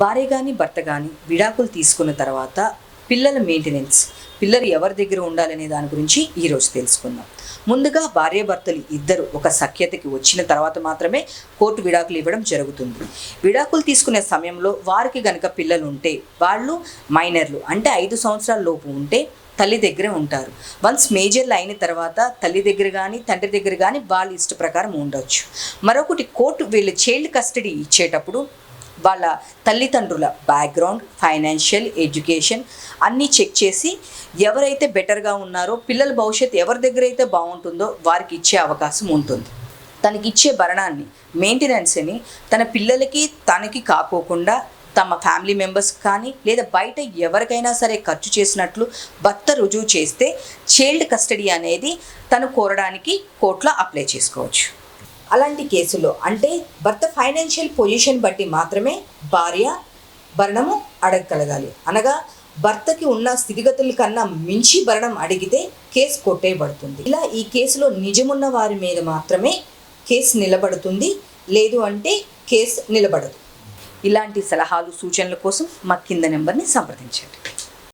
భార్య కానీ భర్త కానీ విడాకులు తీసుకున్న తర్వాత పిల్లల మెయింటెనెన్స్ పిల్లలు ఎవరి దగ్గర ఉండాలనే దాని గురించి ఈరోజు తెలుసుకుందాం. ముందుగా భార్యాభర్తలు ఇద్దరు ఒక సఖ్యతకి వచ్చిన తర్వాత మాత్రమే కోర్టు విడాకులు ఇవ్వడం జరుగుతుంది. విడాకులు తీసుకునే సమయంలో వారికి గనక పిల్లలు ఉంటే వాళ్ళు మైనర్లు అంటే ఐదు సంవత్సరాల లోపు ఉంటే తల్లి దగ్గరే ఉంటారు. వన్స్ మేజర్లు అయిన తర్వాత తల్లి దగ్గర కానీ తండ్రి దగ్గర కానీ వాళ్ళ ఇష్ట ప్రకారం ఉండొచ్చు. మరొకటి కోర్టు వీళ్ళు చైల్డ్ కస్టడీ ఇచ్చేటప్పుడు వాళ్ళ తల్లిదండ్రుల బ్యాక్గ్రౌండ్ ఫైనాన్షియల్ ఎడ్యుకేషన్ అన్నీ చెక్ చేసి ఎవరైతే బెటర్గా ఉన్నారో పిల్లల భవిష్యత్తు ఎవరి దగ్గర అయితే బాగుంటుందో వారికి ఇచ్చే అవకాశం ఉంటుంది. తనకి ఇచ్చే భరణాన్ని మెయింటెనెన్స్ని తన పిల్లలకి తనకి కాకోకుండా తమ ఫ్యామిలీ మెంబర్స్ కానీ లేదా బయట ఎవరికైనా సరే ఖర్చు చేసినట్లు భర్త రుజువు చేస్తే చైల్డ్ కస్టడీ అనేది తను కోరడానికి కోర్టులో అప్లై చేసుకోవచ్చు. అలాంటి కేసులో అంటే భర్త ఫైనాన్షియల్ పొజిషన్ బట్టి మాత్రమే భార్య భరణము అడగగలగాలి. అనగా భర్తకి ఉన్న స్థితిగతుల కన్నా మించి భరణం అడిగితే కేసు కొట్టేయబడుతుంది. ఇలా ఈ కేసులో నిజమున్న వారి మీద మాత్రమే కేసు నిలబడుతుంది. లేదు అంటే కేసు నిలబడదు. ఇలాంటి సలహాలు సూచనల కోసం మా కింద నెంబర్ని సంప్రదించండి.